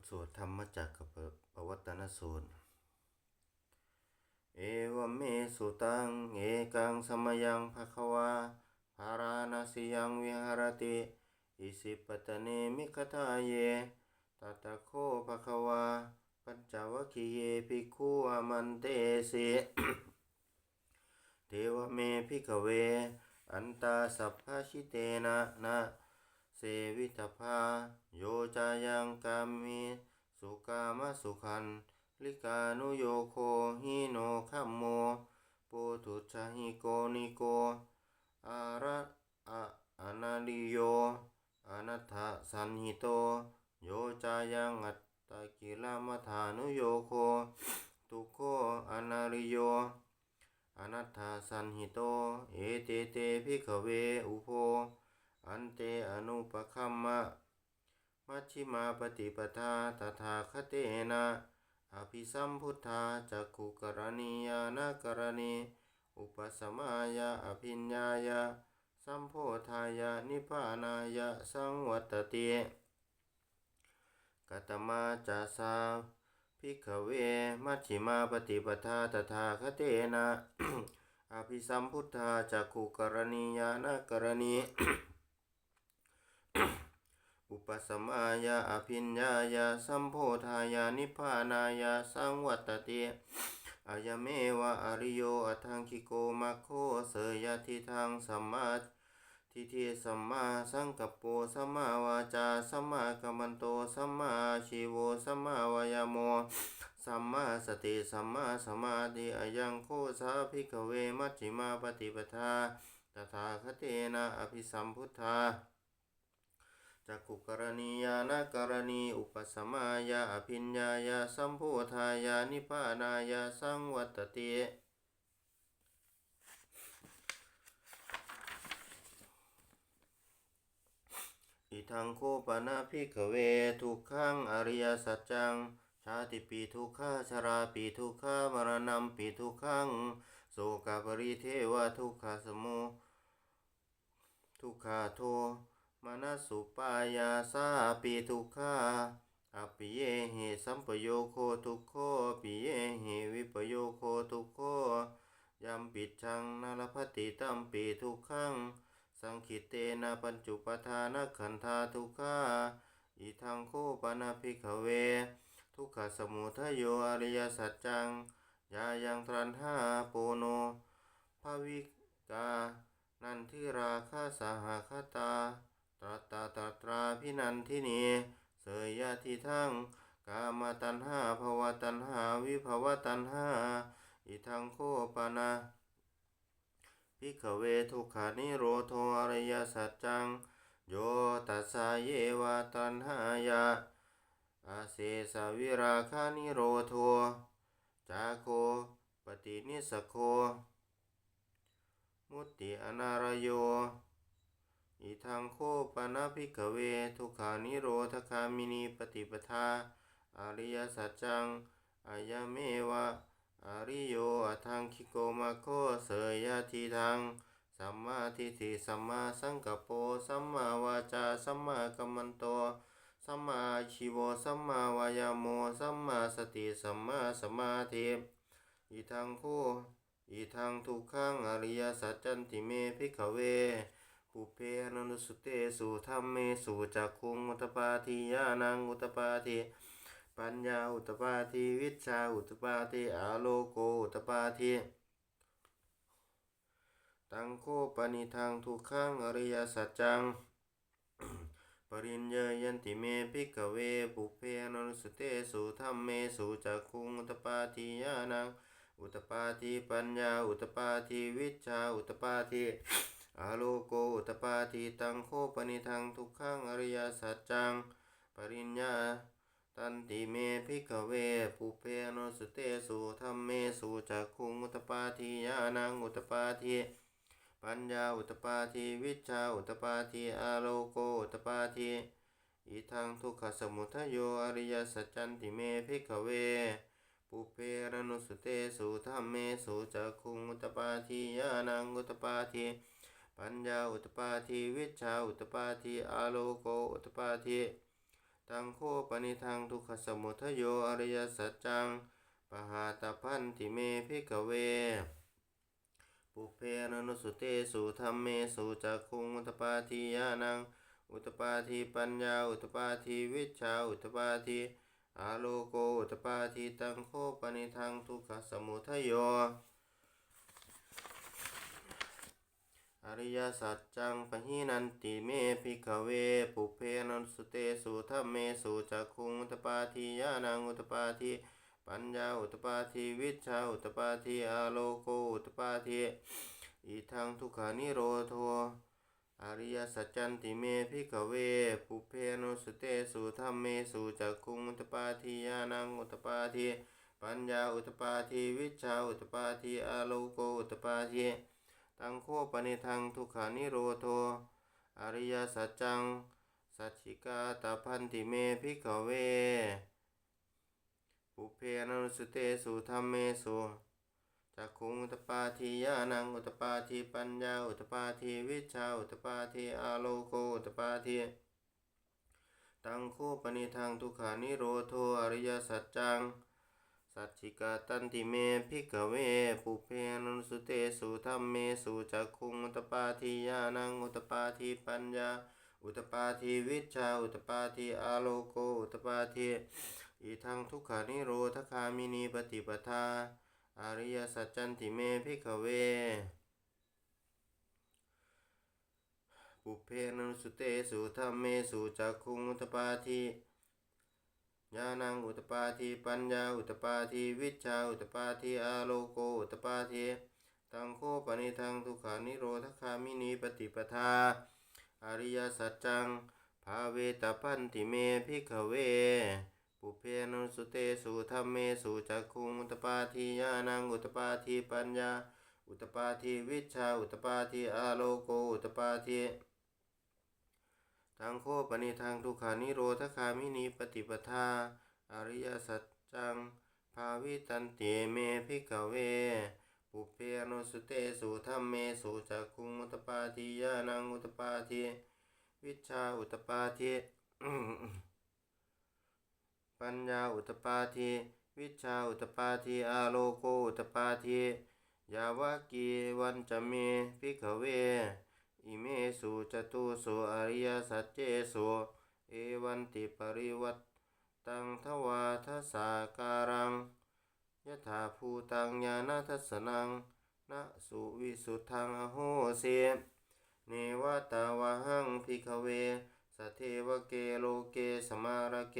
ทสวดธรรมจักรกับปวัตตนสูตร เอวเมสุตัง เอกังสมยังภควาภาราณสิยังวิหารติ อิสิปตเนมิคทาเยตตะโคภควา ปัญจวัคคีเยภิกขุอมันเตสิเทวเมพิกเว อันตาสัพพชิเตนะนะ เสวิตภาโยจายังกามิสุกามสุขันลิกานุโยโคหิโนคัมโมปุถุชาหิโกนิโกอาระอะอนาลิโยอนัตถสันหิโต โยจายังอัตตกิลมัฐานุโยโคทุโคอนาริโยอนัตถสันหิโต เอเตเตภิกขเวอุโพ อันเตอนุปคัมมะ มัชฌิมาปฏิปทาตถาคเตนะอภิสัมพุทธาจักขุกรณียานกรณี อุปสมายาอภิญญายาสัมโพธายานิพานายาสังวัตติกตมาจาสาภิกเว มัชฌิมาปฏิปทาตถาคเตนะ อภิสัมพุทธาจักขุกรณียานกรณี ปสมายาอภิญญายาสัมโพธายานิพพานายาสังวัตติอายเมวะอริโยอัทังคิโกมัคโคเสยทิทังสัมมาทิฏฐิสัมมาสังกัปโปสัมมาวาจาสัมมากัมมันโตสัมมาชีโวสัมมาวายโมสัมมาสติสัมมาสมาธิอยังโคสาภิกเวมัชฌิมาปฏิปทาตถาคเตนะอภิสัมพุทธา จักขุกรณียานากรณีอุปสมายาอภิญญายาสัมโพธายานิพานายาสังวัตติอิทังโคปนะพิกเวทุกขังอริยสัจจัง ชาติปีทุกขาชราปีทุกขามรณะปีทุกขังโสกปริเทวทุกขสมุทุกขาโท มนัสสุปายาสาปิทุกขาอปิเยหิสัมปโยโคทุกโคปิเยหิวิปโยโคทุกโคยัมปิดชังนารพติตัมปีทุกขังสังคิเตนะปัญจุปทานขันธาทุกขาอิทังโคปนาภิกขเว ทุกขสมุทโยอริยสัจจังยายังตรันหาโปโนภวิกา นันทิราคาสหคตา ตรัตตาตรัตราพินันทินีเสยยะทิทังกามตัณหาภวตัณหาวิภวตัณหาอิทังโคปนะพิกเวทุกขานิโรโทอริยสัจจัง โยตัสสะเยวะตัณหายะอาเสสวิราคานิโรโทจาโคปฏินิสโค มุตติอนารโย อิทังโคปนะภิกขเว ทุกขานิโรธคามินีปฏิปทาอริยสัจจังอายเมวะอริโยอทังคิโกมาโคเสยยะทีทังสัมมาทิฏฐิสัมมาสังกปโปสัมมาวาจาสัมมากัมมันโตสัมมาชีวสัมมาวายโมสัมมาสติสัมมาสมาธิอิทังโคอิทังทุกขังอริยสัจจันติเมภิกขเว ปุเพอนุสุเตสุธรรมเมสุจักขุงอุตปาทิยานังอุตปาทิปัญญาอุตปาทิวิชาอุตปาทิอาโลโกอุตปาทิตังโคปนิทังทุกขังอริยสัจจัง ปริญเยยันติเมภิกเวปุเพอนุสุเตสุธรรมเมสุจักขุงอุตปาทิยานังอุตปาทิปัญญาอุตปาทิวิชาอุตปาทิ อาโลโกอุตปาทิตังโคปนิทังทุกขังอริยสัจจัง ปริญญาตันติเมภิกขเวปุเพอนุสเตสุธรรมเมสุจักขุงอุตปาทิยานังอุตปาทิปัญญาอุตปาทิวิชาอุตปาทิอาโลโกอุตปาทิอิทังทุกขสมุทโยอริยสัจจันติเมภิกขเวปุเพรนุสเตสุธรรมเมสุจักขุงอุตปาทิยานังอุตปาทิ ปัญญาอุตปาทิวิชชาอุตปาทิอาโลโกอุตปาทิตังโคปนิทังทุกขสมุทโยอริยสัจจังปหาตพันติเมพิกเว ปุเพนนุสุเตสุธรรมเมสุจักคุงอุตปาทิยานัง อุตปาทิปัญญาอุตปาทิวิชชาอุตปาทิอาโลโกอุตปาทิตังโคปนิทังทุกขสมุทโย อริยสัจจังปะหินันติเมพิกเว ปุเพนนสุเตสุธรรมเมสุจักคุงอุตปาทิยานังอุตปาทิปัญญาอุตปาทิวิชาอุตปาทิอาโลโกอุตปาทิอิทังทุกขานิโรโทอริยสัจจันติเมพิกเวปุเพนนสุเตสุธรรมเมสุจักคุงอุตปาทิยานังอุตปาทิปัญญาอุตปาทิวิชชาอุตปาทิอาโลโกอุตปาทิ ตังโคปนิทังทุกขานิโรโท อริยสัจจัง สัจฉิกาตาพันติเมพิกเว ปุเพนนุสุเตสุธรรมเมสุจักขุงอุตปาทิยานังอุตปาทิปัญญาอุตปาทิวิชาอุตปาทิอาโลโกอุตปาทิตังโคปนิทังทุกขานิโรโทอริยสัจจัง สัจฉิกาตันติเมพิกเวปุเพ สุเตสุธรรมเมสุจักคุงอุตปาทิยานังอุตปาทิปัญญาอุตปาทิวิชาอุตปาทิอาโลโกอุตปาทิอีทังทุกขานิโรธคามินีปฏิปทาอริยสัจจันติเมพิกเวปุเพนุสุเตสุธรรมเมสุจักคุงอุตปาทิญาณังอุตปาทิปัญญา อุตปาทิวิชชาอุตปาทิอาโลโกอุตปาทิ ตังโคปนิทังทุกขานิโรธคามินีปฏิปทา อริยสัจจัง ภาเวตพันติเมพิกเว ปุเพนุสุเตสุธรรมเมสุจักคุงอุตปาทิญาณังอุตปาทิปัญญา อุตปาทิวิชาอุตปาทิอาโลโกอุตปาทิตังโคปนิทังทุกขานิโรธคามินีปฏิปทา อริยสัจจัง ภาวิตันติเมพิกเว ปุเพนุสุเตสุธรรมเมสุจักคุงอุตปาทิญาณังอุตปาทิวิชาอุตปาทิปัญญาอุตปาทิวิชาอุตปาทิอาโลโกอุตปาทิยาวากีวันจะเมพิกเว อิเมสุจตุสุอริยสัจเจสุเอวันติปริวัตตังทวาทสาการัง ยะถาภูตังญาณทัสนังนะสุวิสุทธังอโหเสเนวตาวะหังพิกเวสทเทวเกโลเกสมารเก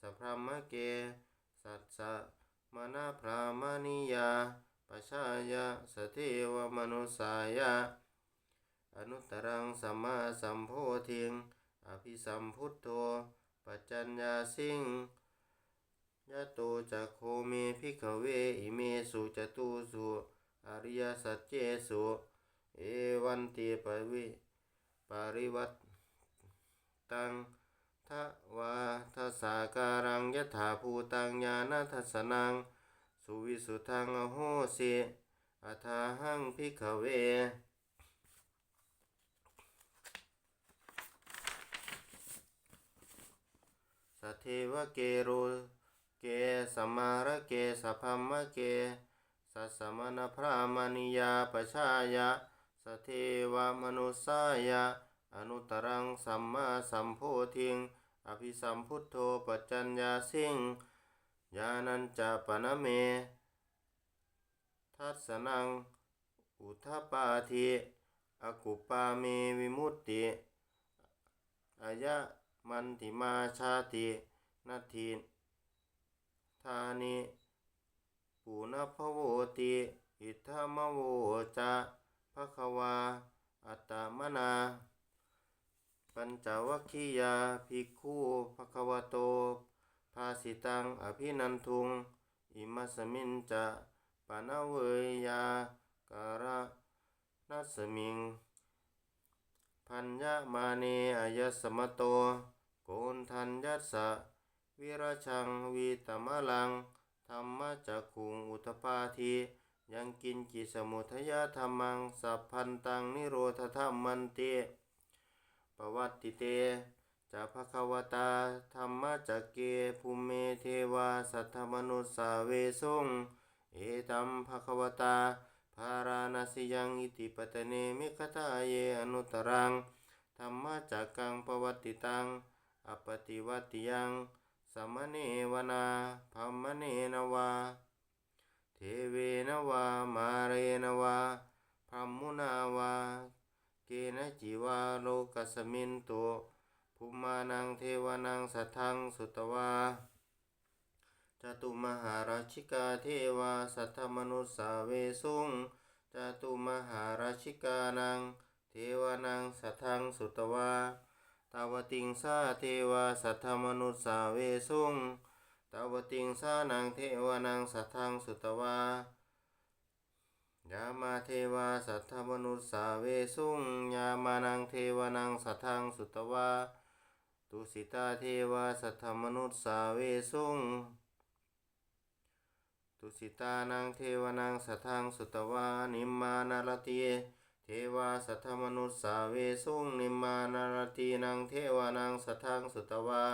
สพรมเก สัสสะมณพรามานิยาปชายะสเทวมนุสายะ อนุตรังสัมมาสัมโพธิง อภิสัมพุทโธปัจจัญญาสิง ตจักโคเมพิกเวอิเมสุจตุสุอริยสัจเจสุเอวันติปวิปริวัตตังทวาทัสาการังยถาภูตังญาณทัสนัง สุวิสุทังอโหสิอัาหังพิกเวสทเทวเกโร เกสมารเกสพัมมะเกสัสมณพระมณียาปชายะสเทวมนุสายะ อนุตตรังสัมมาสัมโพธิง อภิสัมพุทโธปัจจัญญาสิงญาณัญจปนเม ทัสสนัง อุทปาทิอกุปาเมวิมุตติอายะมันติมาชาตินาที ธานิปุณพโวติ อิทธามโวจะภะคะวา อัตตมนา ปัญจวัคคียาภิกขุภะคะวะโต ภาสิตัง อภินันทุง อิมัสมินจะปะนะเวยยาการะนัสมิง พัญญมาเนอายสมโต โกนทัญยัสสะ วิราชังวิตมะลัง ธรรมจักขุงอุทปาทียังกินจิสมุทยธรรมัง สัพพันตังนิโรธธรรมมันเตปวัตติเตจะภควตาธรรมจักเกภูเมเทวาสัทธมนุสสาเวสุงเอตัมภควตาภาราณสิยังอิติปตเนมิคตาเยอนุตรังธรรมจักกังปวัตติตังอปติวัติยัง สมเนวนาพัมเนนวา เทเวนวา มาเรนวาพรหมุนาวา เกณจิวาโลกัสมินโตภูมานังเทวานังสัทธังสุตวาจตุมหาราชิกาเทวาสัทธมนุสสาเวสุงจตุมหาราชิกานัง เทวานังสัทธังสุตวา ตาวติงสาเทวาสัทธมนุสสาเวสุงตาวติงสานังเทวานังสัทธังสุตวายามาเทวาสัทธมนุสสาเวสุงยามานังเทวานังสัทธังสุตวาตุสิตาเทวาสัทธมนุสสาเวสุงตุสิตานังเทวานังสัทธังสุตวานิมมานารติเทวาสัทธมนุสสาเวสุงนิมานารตินังเทวานังสัทธังสุตวา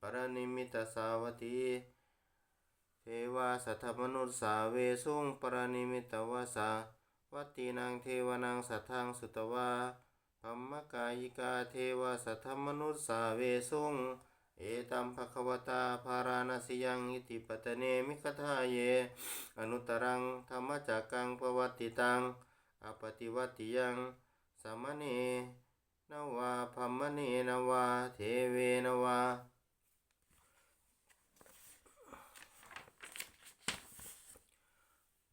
ปรนิมิตสาวตีเทวาสัทธมนุสสาเวสุงปรนิมิตวสาวัตีนางเทวานางสัทธังสุตวาพัมมกายิกาเทวาสัทธมนุสสาเวสุงเอตัมภควตาภาราณสิยังอิติปตเนมิคทาเย อนุตรังธรรมจักกังปวัติตัง อปฏิวัติยังสมเณนวาพัมมเนนวาเทเวนวา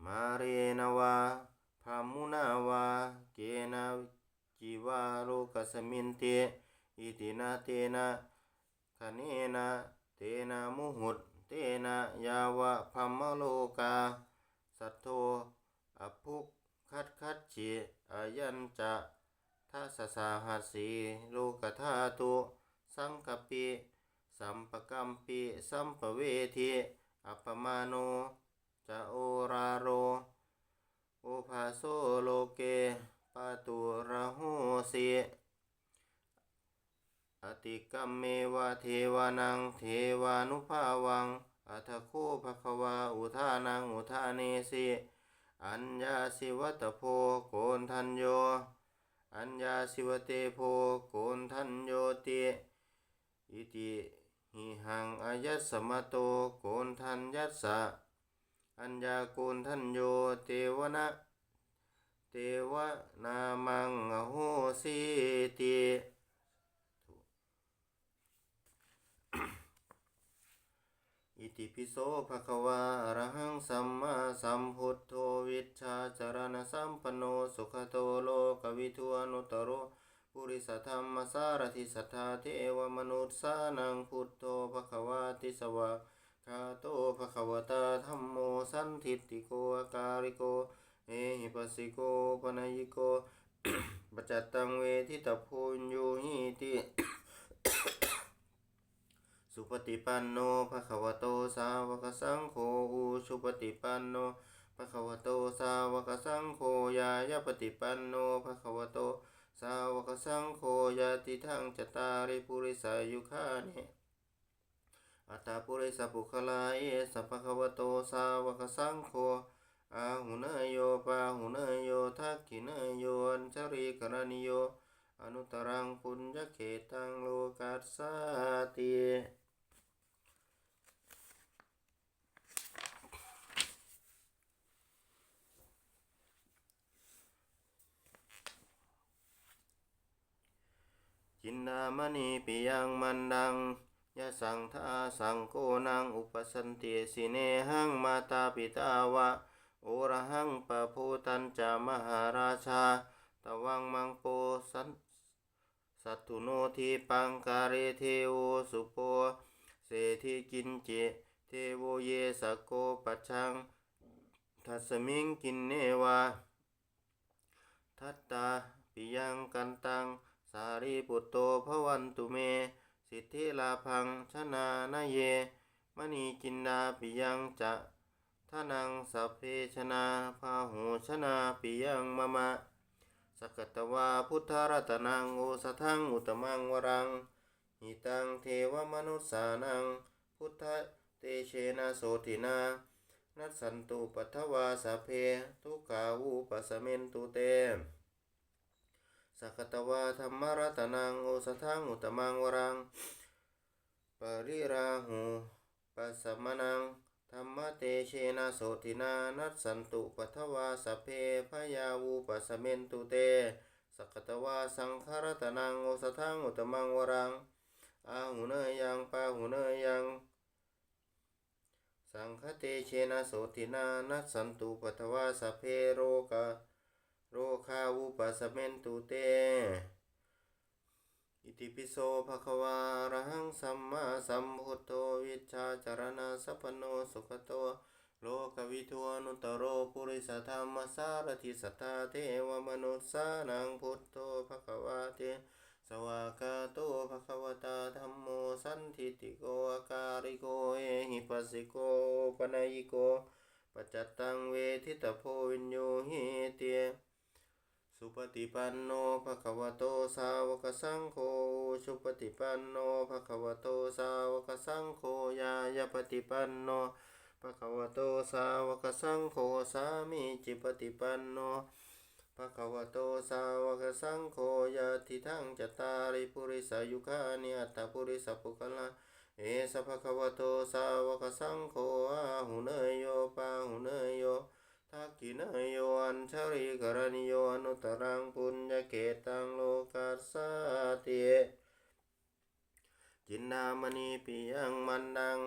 มาเรนวาพามุนาวาเกนาจิวาโลกัสมินเตอิตินาเตนะคเนนะเตนะมุหุตเตนะยาวะพัมมโลกาสัทโธอภุกคัดค ดจิอายัญจะทัสสาหัสสีโลกธาตุสังกปปิสัมปกัมปิสัมปเวทิอัปมาโนจะโอราโรโอภาโซโลเกปาตุระโหสีอติกัมเมวะเทวานังเทวานุภาวังอัทโคภควาอุทานังอุทาเนสิ อัญญาสิวัตโพโกนทันโย อัญญาสิวเตโพโกนทันโยติอิติหิหังอายัสมโตโกนทันยัสสะ อัญญาโกนทันโยเทวนะเทวนามังอโหสิติ อิติปิโสภะคะวาอะรหังสัมมาสัมพุทโธวิชชาจารณสัมปโนสุขโตโลกวิทูอนุตโรปุริสธรรมสารทิสัทธาเทวมนุษย์สานังพุทโธภะคะวาติสวะคาโตภะคะวตาธัมโมสันทิตติโกอาการิโกเอหิปัสสิโกปนัยโกปัจจตังเวทิตาพูญโยหิติ สุปฏิปันโนภะคะวะโตสาวกสังโฆอุชุปฏิปันโนภะคะวะโตสาวกสังโฆยายาปฏิปันโนภะคะวะโตสาวกสังโฆยาติทังจตาริปุริสายุคานิอัตตาปุริสัพุคลาเยสัพพะคะวะโตสาวกสังโฆอาหุเนโยปาหุเนโยทักขิเนโยอัญชริกรณิโยอนุตรังปุญญเขตังโลกัสสาติ จินดามณีปิยังมันดังยะสังทาสังโกนังอุปสันติสิเนหังมาตาปิตาวะโอระหังปะภูตันจามหาราชา ตวังมังโปสันสัตถุโนทีปังการเรเทโวสุโปเศธิกินเจเทโวเยสโกปัชัง ทัสมิงกินเนวาทัตตาปิยังกันตังารีปุตโตภวันตุเม สิทธิลาพังชนานาเย มณีจินดาปิยังจะทานังสัพเพชนาพาหูชนาปิยังมะมะ สกตวาพุทธรัตนังโอสทังอุตมังวรังหิตังเทวมนุสสานัง พุทธเตเชนะโสตินา นัสสันตุปัทวาสพเพ ทุกขาวูปัสสเมนตุเต สักตวาธรรมรัตนังโอสทังอุตมังวรัง ปริราหูปัสสมนังธรรมเตเชนะโสตินานัสสันตุปัทวาสเพพยาวูปัสสเมนตุเตสักตวาสังขารตนังโอสทังอุตมังวรังอาหุเนยังปาหุเนยัง สังคเตเชนะโสตินานัสสันตุปัทวาสเพโรกะ โรคาวุปัสเมนตุเต อิติปิโสภะคะวาอะระหังสัมมาสัมพุทโธวิชชาจารณะสัพโนสุขโตโลกวิทูอนุตโรปุริสธรรมสารทิสัทธาเทวมนุสสานังพุทโธภะคะวาเตสวากาโตภะคะวตาธัมโมสันทิติโกอาการิโกเอหิปัสสิโกปนัยโกปัจจตังเวทิตาโพวินโยหิเต สุปฏิปันโนภะคะวะโตสาวกสังโฆสุปฏิปันโนภะคะวะโตสาวกสังโฆยายาปฏิปันโนภะคะวะโตสาวกสังโฆสามีจิปฏิปันโนภะคะวะโตสาวกสังโฆยะทิทังจตาริปุริสายุคานิอัตตปุริสปุคละเอสภะคะวะโตสาวกสังโฆอาหุเนยโยปาหุเนยโย ทักขินายโยอัญชริกรณิโยอนุตรังปุญญเกตังโลกัสสาติจินนามณีปิยังมันดัง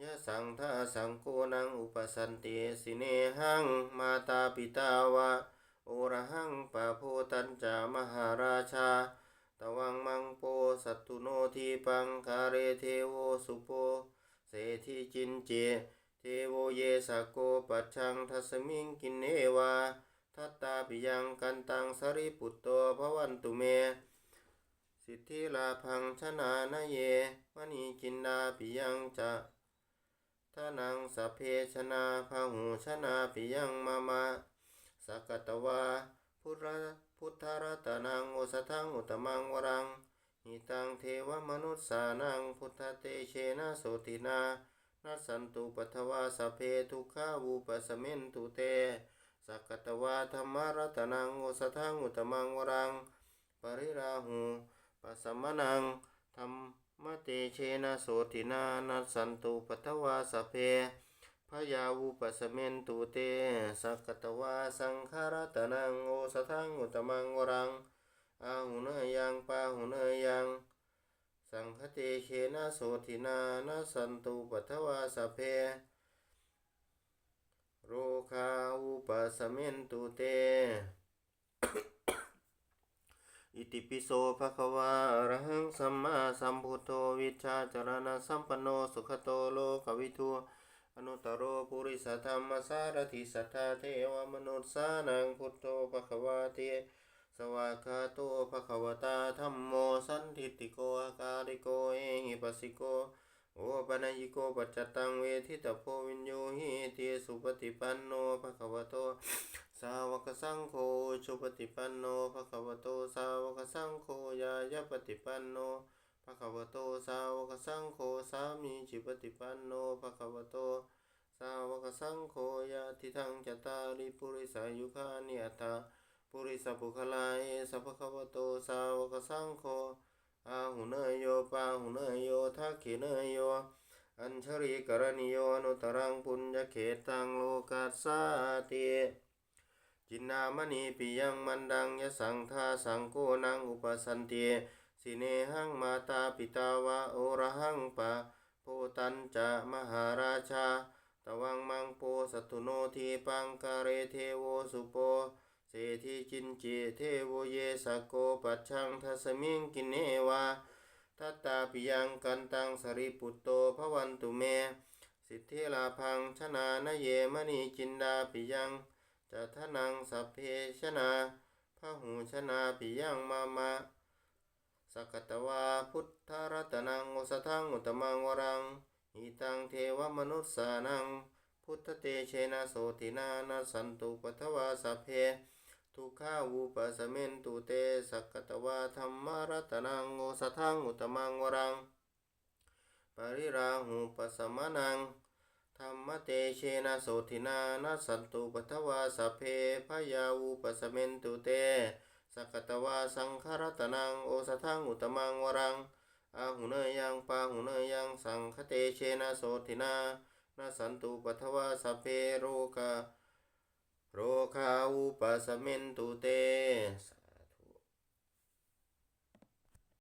ยะสังทาสังโกนังอุปสันติสิเนหังมาตาปิตาวะโอระหังปะโพตัญจามหาราชา ตวังมังโปสัตตุโนทีปังคาเรเทโวสุโป เสทิจินเจ เทโวเยสะโกปัจชังทัสมิงกินเนวา ทัตตาปิยังกันตังสริปุตโตภวันตุเม สิทธิลาพังชนานาเยมณีจินดาปิยังจะทานังสเพชนาพาหูชนาปิยังมามาสักตวาพุทธพุทธรัตนังโอสทังอุตมังวรังหิตังเทวมนุสสานังพุทธเตเชนะโสตินา นัสสันตุปัทวาสเพทุขาวูปัสสเมนตุเตสักตวาธรรมรัตนังโอสทังอุตมังวรัง ปริราหูปัสสมนังธรรมเตเชนะโสตินานัสสันตุปัทวาสเพพยาวูปัสสเมนตุเตสักตวาสังขารตนังโอสทังอุตมังวรังอาหุเนยังปาหุเนยยัง สังคเตเชนะโสตินานาสันตุปัทวาสเพโรคาอุปสเมนตุเต อิติปิโสภะคะวาอรหังสัมมาสัมพุทโธวิชาจารณะสัมปันโนสุขโตโลกวิทูอนุตตรโรปุริสธรรมสารถิสัทธาเทวมนุสสานังพุทโธภะคะวาเต สวากขาโตภะควตาธัมโมสันทิติโกอาการิโกเอหิปัสสิโกโอปัญญิโกปัจจตังเวทิตาโพวินโยหิเตสุปฏิปันโนภะควโตสาวกสังโฆชุปฏิปันโนภะควโตสาวกสังโฆยายาปฏิปันโนภะควโตสาวกสังโฆสามีจิปฏิปันโนภะควโตสาวกสังโฆยะทิทังจตาริปุริสายุคานิอัตถา ปุริสปุคลาเอสะภะคะวะโตสาวกสังโฆอาหุเนยโยปาหุเนยโยทักขิเนยโย อัญชริกรณิโยอนุตรังปุญญเขตังโลกัสสาติจินนามณีปิยังมันดังยสังทาสังโกนังอุปสันติสิเนหังมาตาปิตาวะโอระหังปะโพตันจะมหาราชา ตวังมังโปสัตตุโนทีปังกาเรเทโวสุโป เศรษฐีจินจิเทโวเยสโกปัจชังทัสมิงกินเนวาทัตตาปิยังกันตังสริปุตโตภวันตุเม สิทธิลาพังชนานเยมณีจินดาปิยังจะทนังสัพเพชนาพหูชนาปิยังมามาสกตวาพุทธรัตนังโอสทังอุตมังวรังหิตังเทวมนุสสานัง พุทธเตเชนะโสตินานาสันตุปัทวาสัพเพ ทุกขาวุปสมินตุเตสักกตวาธรรมรัตนังโอสทังอุตมังวรัง ปริราหุปสมนังธรรมเตเชนะโสทินานัสันตุปทวาสัเพพยาวุปสมินตุเตสักกตวาสังขรัตนังโอสทังอุตมังวรังอาหุเนยังปาหุเนยังสังคเตเชนะโสทินานัสันตุปทวาสัเพโรกา โรคาอุปสมินตุเต